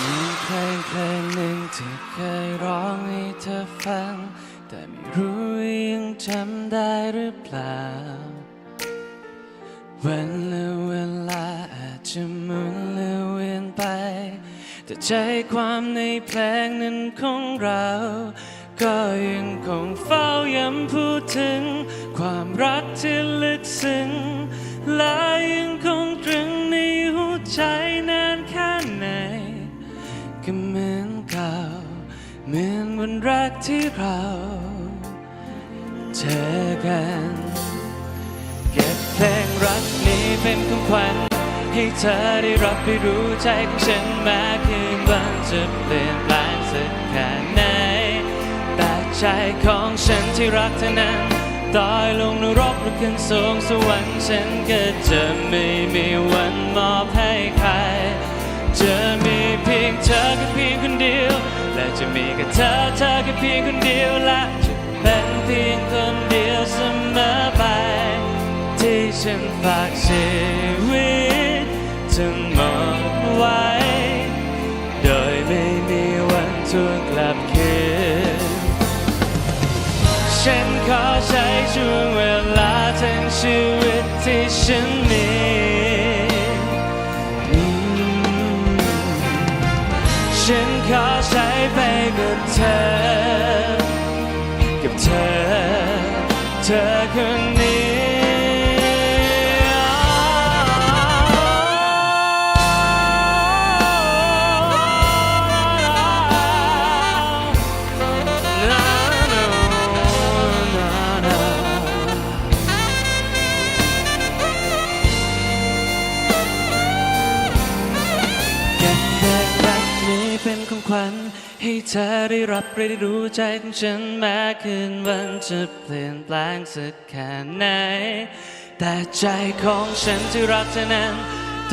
งเพลงหนึ่งที่เคยร้องให้เธอฟัง แต่ไม่รู้ยังจำได้หรือเปล่า วันและเวลาอาจจะหมุนและเวียนไป แต่ใจความในเพลงนั้นของเรา ก็ยังคงเฝ้าย้ำพูดถึง ความรักที่ลึกซึ้ง มือนเก่า เหมือนวันแรกที่เราเจอกัน เก็บเพลงรักนี้เป็นของขวัญให้เธอได้รับได้รู้ใจของฉันแม้คืนวันจะเปลี่ยนแปลงสักแค่ไหนแต่ใจของฉันที่รักเธอนั้นตายลงนรกหรือขึ้นสูงสวรรค์ฉันก็จะไม่มีวันมอบให้ใคร และจะมีแค่เธอเธอแค่เพียงคนเดียวและจะเป็นเพียงคนเดียวเสมอไป ที่ฉันฝากชีวิตทั้งหมดไว้ โดยไม่มีวันทวนกลับคืนฉันขอใช้ช่วงเวลาทั้งชีวิตที่ฉัน กั ขวัญ ให้เธอได้รับได้รู้ใจของฉันแม้คืนวันจะเปลี่ยนแปลงสักแค่ไหน แต่ใจของฉันที่รักเธอนั้น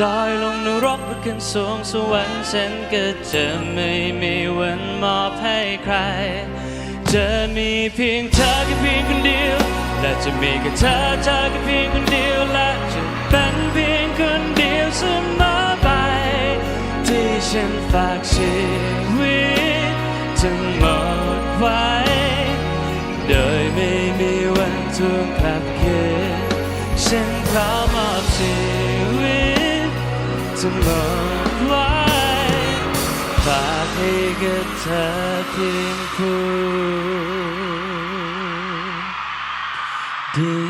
ต้อยลงนรกหรือขึ้นสูงสวรรค์ฉันก็จะไม่มีวันมอบให้ใคร จะมีเพียงเธอแค่เพียงคนเดียว และจะมีแค่เธอเธอแค่เพียงคนเดียวและจะเป็นเพียงคนเดียวเสมอไป ที่ฉันฝาก ตทั้งหมดไว้ โดยไม่มีวันทวงกลับคืนฉันขอมอบชีวิตทั้งหมดไว้ฝากให้กับเธอเพียงผู้เดียว